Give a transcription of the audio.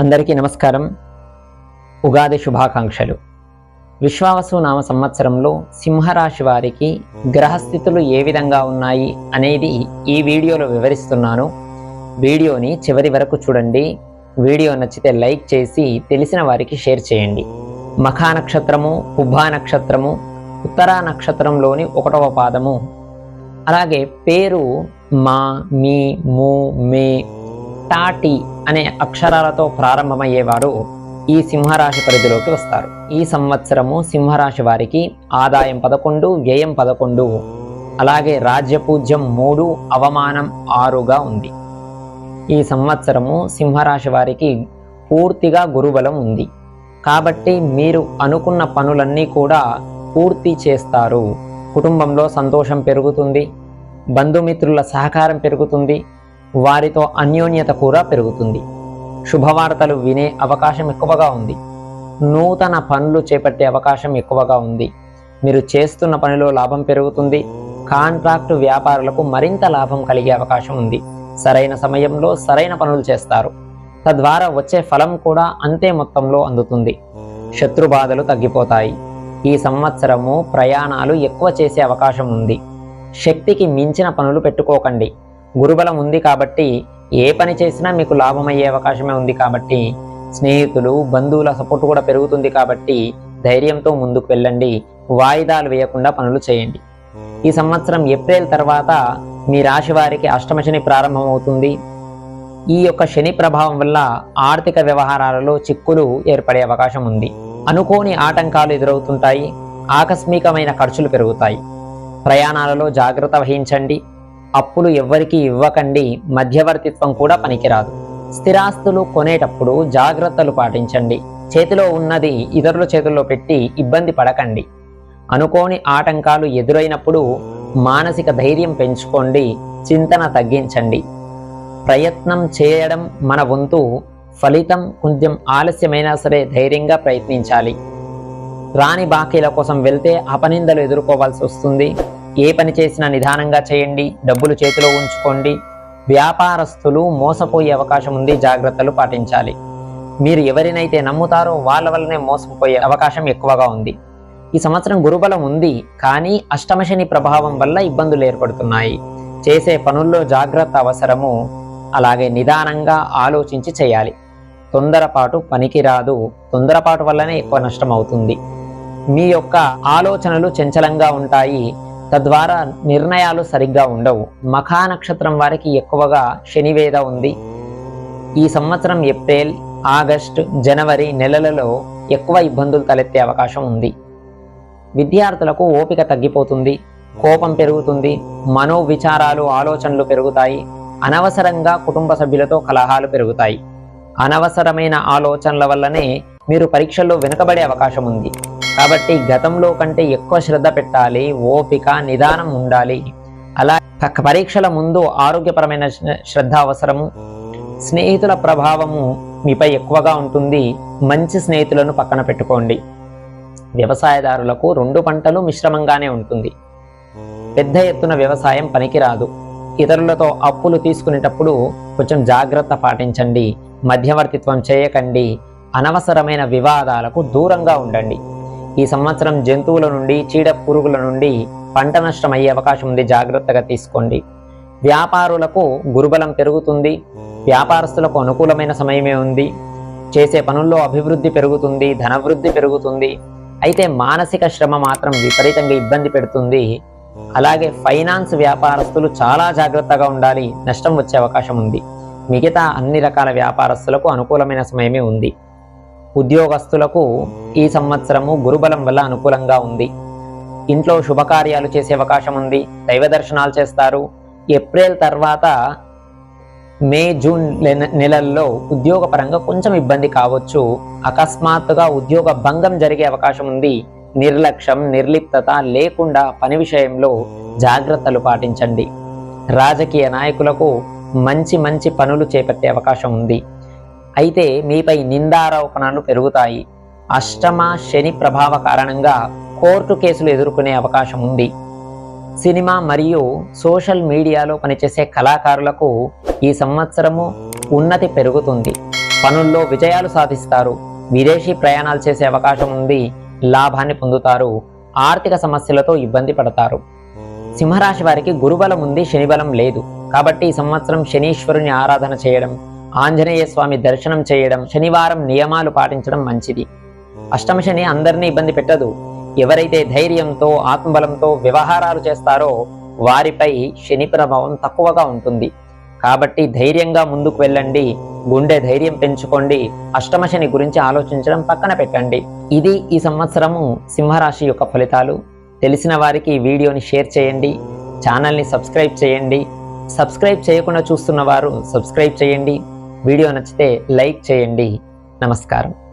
అందరికీ నమస్కారం. ఉగాది శుభాకాంక్షలు. విశ్వావసు నామ సంవత్సరంలో సింహరాశి వారికి గ్రహస్థితులు ఏ విధంగా ఉన్నాయి అనేది ఈ వీడియోలో వివరిస్తున్నాను. వీడియోని చివరి వరకు చూడండి. వీడియో నచ్చితే లైక్ చేసి తెలిసిన వారికి షేర్ చేయండి. మఖా నక్షత్రము పుబ్బా నక్షత్రము ఉత్తరా నక్షత్రంలోని ఒకటవ పాదము. అలాగే పేరు మా మీ మూ మే టాటి అనే అక్షరాలతో ప్రారంభమయ్యేవారు ఈ సింహరాశి పరిధిలోకి వస్తారు. ఈ సంవత్సరము సింహరాశి వారికి ఆదాయం పదకొండు వ్యయం పదకొండు. అలాగే రాజ్యపూజ్యం మూడు అవమానం ఆరుగా ఉంది. ఈ సంవత్సరము సింహరాశి వారికి పూర్తిగా గురుబలం ఉంది. కాబట్టి మీరు అనుకున్న పనులన్నీ కూడా పూర్తి చేస్తారు. కుటుంబంలో సంతోషం పెరుగుతుంది. బంధుమిత్రుల సహకారం పెరుగుతుంది. వారితో అన్యోన్యత కూడా పెరుగుతుంది. శుభవార్తలు వినే అవకాశం ఎక్కువగా ఉంది. నూతన పనులు చేపట్టే అవకాశం ఎక్కువగా ఉంది. మీరు చేస్తున్న పనిలో లాభం పెరుగుతుంది. కాంట్రాక్టు వ్యాపారులకు మరింత లాభం కలిగే అవకాశం ఉంది. సరైన సమయంలో సరైన పనులు చేస్తారు. తద్వారా వచ్చే ఫలం కూడా అంతే మొత్తంలో అందుతుంది. శత్రు బాధలు తగ్గిపోతాయి. ఈ సంవత్సరము ప్రయాణాలు ఎక్కువ చేసే అవకాశం ఉంది. శక్తికి మించిన పనులు పెట్టుకోకండి. గురుబలం ఉంది కాబట్టి ఏ పని చేసినా మీకు లాభమయ్యే అవకాశమే ఉంది కాబట్టి స్నేహితులు బంధువుల సపోర్ట్ కూడా పెరుగుతుంది కాబట్టి ధైర్యంతో ముందుకు వెళ్ళండి. వాయిదాలు వేయకుండా పనులు చేయండి. ఈ సంవత్సరం ఏప్రిల్ తర్వాత మీ రాశి వారికి అష్టమ శని ప్రారంభమవుతుంది ఈ యొక్క శని ప్రభావం వల్ల ఆర్థిక వ్యవహారాలలో చిక్కులు ఏర్పడే అవకాశం ఉంది. అనుకోని ఆటంకాలు ఎదురవుతుంటాయి. ఆకస్మికమైన ఖర్చులు పెరుగుతాయి. ప్రయాణాలలో జాగ్రత్త వహించండి. అప్పులు ఎవ్వరికీ ఇవ్వకండి మధ్యవర్తిత్వం కూడా పనికిరాదు. స్థిరాస్తులు కొనేటప్పుడు జాగ్రత్తలు పాటించండి. చేతిలో ఉన్నది ఇతరుల చేతుల్లో పెట్టి ఇబ్బంది పడకండి. అనుకోని ఆటంకాలు ఎదురైనప్పుడు మానసిక ధైర్యం పెంచుకోండి చింతన తగ్గించండి. ప్రయత్నం చేయడం మన వంతు ఫలితం కొంచెం ఆలస్యమైనా సరే ధైర్యంగా ప్రయత్నించాలి. రాని బాకీల కోసం వెళ్తే అపనిందలు ఎదుర్కోవాల్సి వస్తుంది. ఏ పని చేసినా నిదానంగా చేయండి డబ్బులు చేతిలో ఉంచుకోండి. వ్యాపారస్తులు మోసపోయే అవకాశం ఉంది జాగ్రత్తలు పాటించాలి. మీరు ఎవరినైతే నమ్ముతారో వాళ్ళ వల్లనే మోసపోయే అవకాశం ఎక్కువగా ఉంది. ఈ సంవత్సరం గురుబలం ఉంది కానీ అష్టమశని ప్రభావం వల్ల ఇబ్బందులు ఏర్పడుతున్నాయి. చేసే పనుల్లో జాగ్రత్త అవసరము అలాగే నిదానంగా ఆలోచించి చేయాలి. తొందరపాటు పనికిరాదు తొందరపాటు వల్లనే ఎక్కువ నష్టం అవుతుంది. మీ యొక్క ఆలోచనలు చంచలంగా ఉంటాయి తద్వారా నిర్ణయాలు సరిగ్గా ఉండవు. మఖా నక్షత్రం వారికి ఎక్కువగా శనివేద ఉంది. ఈ సంవత్సరం ఏప్రిల్ ఆగస్ట్ జనవరి నెలలలో ఎక్కువ ఇబ్బందులు తలెత్తే అవకాశం ఉంది. విద్యార్థులకు ఓపిక తగ్గిపోతుంది. కోపం పెరుగుతుంది. మనోవిచారాలు ఆలోచనలు పెరుగుతాయి. అనవసరంగా కుటుంబ సభ్యులతో కలహాలు పెరుగుతాయి. అనవసరమైన ఆలోచనల వల్లనే మీరు పరీక్షల్లో వెనుకబడే అవకాశం ఉంది. కాబట్టి గతంలో కంటే ఎక్కువ శ్రద్ధ పెట్టాలి ఓపిక నిదానం ఉండాలి. అలా పరీక్షల ముందు ఆరోగ్యపరమైన శ్రద్ధ అవసరము. స్నేహితుల ప్రభావము మీపై ఎక్కువగా ఉంటుంది. మంచి స్నేహితులను పక్కన పెట్టుకోండి. వ్యవసాయదారులకు రెండు పంటలు మిశ్రమంగానే ఉంటుంది. పెద్ద ఎత్తున వ్యవసాయం పనికిరాదు. ఇతరులతో అప్పులు తీసుకునేటప్పుడు కొంచెం జాగ్రత్త పాటించండి. మధ్యవర్తిత్వం చేయకండి. అనవసరమైన వివాదాలకు దూరంగా ఉండండి. ఈ సంవత్సరం జంతువుల నుండి చీడ పురుగుల నుండి పంట నష్టం అయ్యే అవకాశం ఉంది. జాగ్రత్తగా తీసుకోండి. వ్యాపారులకు గురుబలం పెరుగుతుంది. వ్యాపారస్తులకు అనుకూలమైన సమయమే ఉంది. చేసే పనుల్లో అభివృద్ధి పెరుగుతుంది ధనవృద్ధి పెరుగుతుంది. అయితే మానసిక శ్రమ మాత్రం విపరీతంగా ఇబ్బంది పెడుతుంది. అలాగే ఫైనాన్స్ వ్యాపారస్తులు చాలా జాగ్రత్తగా ఉండాలి. నష్టం వచ్చే అవకాశం ఉంది. మిగతా అన్ని రకాల వ్యాపారస్తులకు అనుకూలమైన సమయమే ఉంది. ఉద్యోగస్తులకు ఈ సంవత్సరము గురుబలం వల్ల అనుకూలంగా ఉంది. ఇంట్లో శుభకార్యాలు చేసే అవకాశం ఉంది. దైవ దర్శనాలు చేస్తారు. ఏప్రిల్ తర్వాత మే జూన్ లెన- నెలల్లో ఉద్యోగపరంగా కొంచెం ఇబ్బంది కావచ్చు. అకస్మాత్తుగా ఉద్యోగ భంగం జరిగే అవకాశం ఉంది. నిర్లక్ష్యం నిర్లిప్తత లేకుండా పని విషయంలో జాగ్రత్తలు పాటించండి. రాజకీయ నాయకులకు మంచి మంచి పనులు చేపట్టే అవకాశం ఉంది. అయితే మీపై నిందారోపణలు పెరుగుతాయి. అష్టమ శని ప్రభావ కారణంగా కోర్టు కేసులు ఎదుర్కొనే అవకాశం ఉంది. సినిమా మరియు సోషల్ మీడియాలో పనిచేసే కళాకారులకు ఈ సంవత్సరము ఉన్నతి పెరుగుతుంది. పనుల్లో విజయాలు సాధిస్తారు. విదేశీ ప్రయాణాలు చేసే అవకాశం ఉంది. లాభాన్ని పొందుతారు. ఆర్థిక సమస్యలతో ఇబ్బంది పడతారు. సింహరాశి వారికి గురుబలం ఉంది శనిబలం లేదు. కాబట్టి ఈ సంవత్సరం శనీశ్వరుని ఆరాధన చేయడం ఆంజనేయ స్వామి దర్శనం చేయడం శనివారం నియమాలు పాటించడం మంచిది. అష్టమ శని అందరినీ ఇబ్బంది పెట్టదు. ఎవరైతే ధైర్యంతో ఆత్మబలంతో వ్యవహారాలు చేస్తారో వారిపై శని ప్రభావం తక్కువగా ఉంటుంది. కాబట్టి ధైర్యంగా ముందుకు వెళ్ళండి. గుండె ధైర్యం పెంచుకోండి. అష్టమ శని గురించి ఆలోచించడం పక్కన పెట్టండి. ఇది ఈ సంవత్సరము సింహరాశి యొక్క ఫలితాలు. తెలిసిన వారికి వీడియోని షేర్ చేయండి. ఛానల్ని సబ్స్క్రైబ్ చేయండి. సబ్స్క్రైబ్ చేయకుండా చూస్తున్న వారు సబ్స్క్రైబ్ చేయండి. వీడియో నచ్చితే లైక్ చేయండి. నమస్కారం.